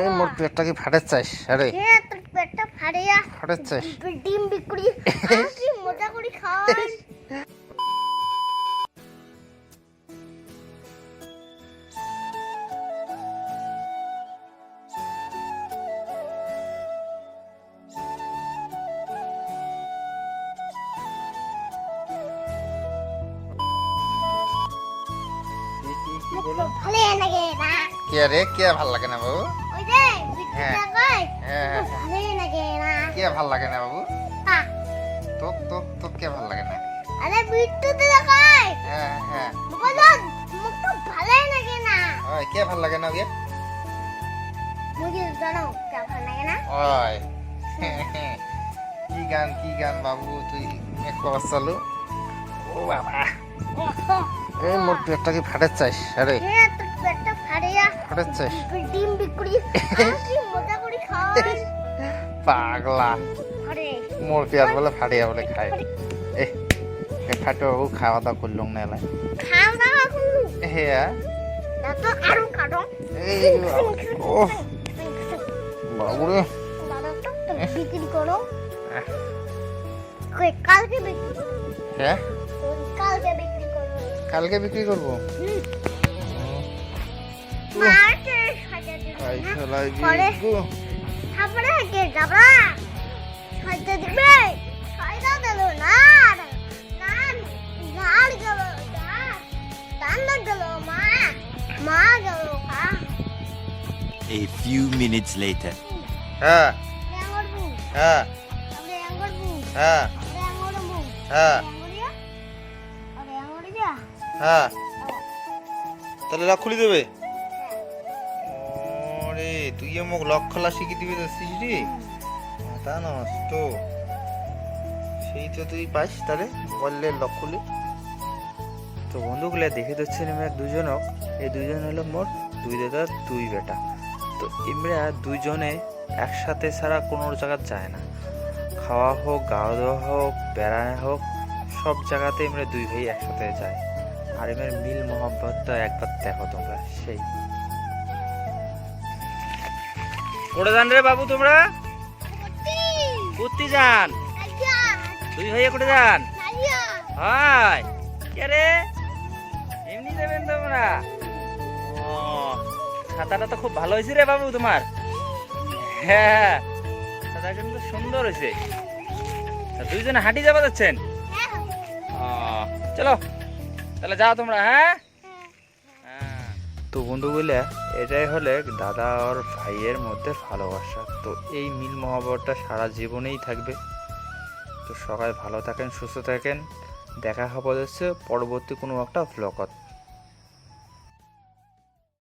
এই মোর পেটটা কি ফাটার চাইস আরে। পেটটা ফাড়িয়া ফাটার চাইস ডিম বিক্রি। আর কি মজা করে খাওয়ান ভালো লাগে না কে রে কে ভালো লাগে না বাবু? কে ভালো লাগে না বাবু? তোক তোক তোক কে ভালো লাগে না? আরে বিট্টু তো কই হ্যাঁ হ্যাঁ। বলুন মুখ তো ভালো লাগে না। ওই কে ভালো লাগে না ওকে? মুঝে জানো কে ভালো লাগে না? ওই কি গান কি গান বাবু তুই এক কবার চালু। ও বাবা। এই মোর পেটটা কি ফাটার চাইস আরে। হে তোর পেটটা ফাড়িয়া ফাটার চাইস ডিম বিক্রি। পাগলা। মোর পেট বলে ফাটিয়া বলে খায় এ ফাটো খাওয়া দাওয়া করলুম না এলাই হ্যাঁ বাবুরে বিক্রি করো কালকে বিক্রি করো হ্যাঁ কালকে বিক্রি করো কালকে বিক্রি করব আই না? শালাই পরে গো তারপরে কে যাবা দিল না না গাল কা A few minutes later. হ্যাঁ। হ্যাঁ। হ্যাঁ। হ্যাঁ। হ্যাঁ। তাহলে লক খুলে দেবে। ওরে তুই মোক লক খোলা শিখে দিবি তো সিসি তা নষ্ট। সেই তো তুই পাইস তাহলে বললে লক খুলে। তো বন্ধুগুলো, দেখে দিচ্ছেন আমরা দুজনক, এই দুজন হলো মোর দুই দাদা, দুই বেটা। তো আমরা দুইজনে একসাথে ছাড়া কোনো জায়গা যায় না। খাওয়া হোক, গাওয়া দেওয়া হোক বেড়ানো হোক, সব জায়গাতে আমরা দুই ভাই একসাথে যায়। আর এবার মিল মোহাম্মতটা একবার দেখো তোমরা, সেই। কোড়ে যান রে বাবু তোমরা। কুত্তি। যান। দুই ভাইয়া কোটে যান। কে রে? এমনি যাবেন তোমরা। ও খাতাটা তো খুব ভালো হয়েছে রে বাবু তোমার। হ্যাঁ খাতা কিন্তু সুন্দর হয়েছে। দুইজনে হাঁটি যাবা যাচ্ছেন? ও, চলো তাহলে যাও তোমরা হ্যাঁ? তো বন্ধুগুলা এটাই হলে দাদা আর ভাইয়ের মধ্যে ভালোবাসা। তো এই মিল মহাবরটা সারা জীবনেই থাকবে। তো সবাই ভালো থাকেন, সুস্থ থাকেন। দেখা হবে হচ্ছে পরবর্তী কোনো একটা ভ্লগত